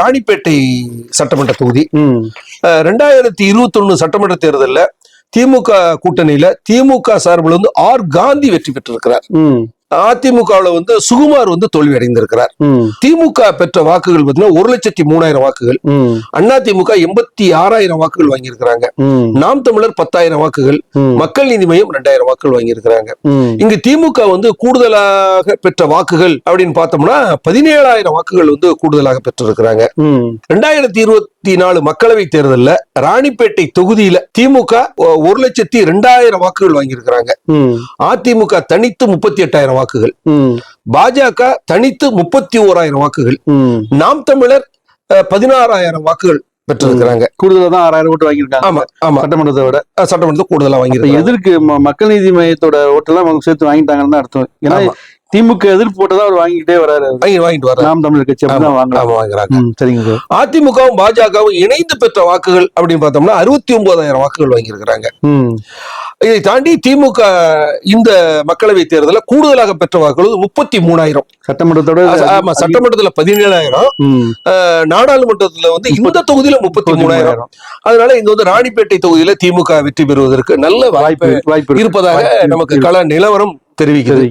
ராணிப்பேட்டை சட்டமன்ற தொகுதி. ரெண்டாயிரத்தி இருபத்தி ஒண்ணு சட்டமன்ற தேர்தல்ல திமுக கூட்டணியில திமுக சார்பில் வந்து ஆர் காந்தி வெற்றி பெற்றிருக்கிறார். அதிமுகவுல வந்து சுகுமார் வந்து தோல்வி அடைந்திருக்கிறார் திமுக பெற்ற வாக்குகள் பார்த்தீங்கன்னா ஒரு லட்சத்தி மூணாயிரம் வாக்குகள். ம். அதிமுக எண்பத்தி ஆறாயிரம் வாக்குகள் வாங்கியிருக்கிறாங்க. நாம் தமிழர் பத்தாயிரம் வாக்குகள். மக்கள் நீதி மையம் ரெண்டாயிரம் வாக்குகள் வாங்கியிருக்கிறாங்க. இங்கு திமுக வந்து கூடுதலாக பெற்ற வாக்குகள் அப்படின்னு பார்த்தோம்னா பதினேழாயிரம் வாக்குகள் வந்து கூடுதலாக பெற்றிருக்கிறாங்க. ரெண்டாயிரத்தி இருபத்தி நாலு மக்களவை தேர்தல்ல ராணிப்பேட்டை தொகுதியில திமுக ஒரு லட்சத்தி ரெண்டாயிரம் வாக்குகள் வாங்கியிருக்கிறாங்க. அதிமுக தனித்து முப்பத்தி எட்டாயிரம் வாக்குகள். பாஜக தனித்து முப்பத்தி ஓராயிரம் வாக்குகள். நாம் தமிழர் பதினாறாயிரம் வாக்குகள் பெற்றிருக்கிறாங்க. கூடுதலா தான் ஆறாயிரம் ஓட்டு வாங்கியிருக்காங்க. ஆமா ஆமா. சட்டமன்றத்தை விட. அஹ், சட்டமன்றத்தில் கூடுதலா வாங்கியிருக்காங்க எதற்கு ம- மக்கள் நீதி மையத்தோட ஓட்டெல்லாம் அவங்க சேர்த்து வாங்கிட்டாங்கன்னு தான் அர்த்தம். ஏன்னா. திமுக எதிர்ப்பு போட்டதா அவர் வாங்கிக்கிட்டே வராரு. வாங்கிட்டு வர்றாங்க நாம் தமிழர் கட்சி வாங்குறாங்க. சரிங்க சார் அதிமுகவும் பாஜகவும் இணைந்து பெற்ற வாக்குகள் அப்படின்னு பார்த்தோம்னா அறுபத்தி ஒன்பதாயிரம் வாக்குகள் வாங்கியிருக்கிறாங்க. இதை தாண்டி திமுக இந்த மக்களவை தேர்தலில் கூடுதலாக பெற்ற வாக்குகள் முப்பத்தி மூணாயிரம் சட்டமன்றத்தோட ஆமா சட்டமன்றத்துல பதினேழாயிரம். நாடாளுமன்றத்துல வந்து இந்த தொகுதியில முப்பத்தி மூணாயிரம். அதனால இங்க வந்து ராணிப்பேட்டை தொகுதியில திமுக வெற்றி பெறுவதற்கு நல்ல வாய்ப்பு. இருப்பதாக நமக்கு. கள நிலவரம் தெரிவிக்கிறது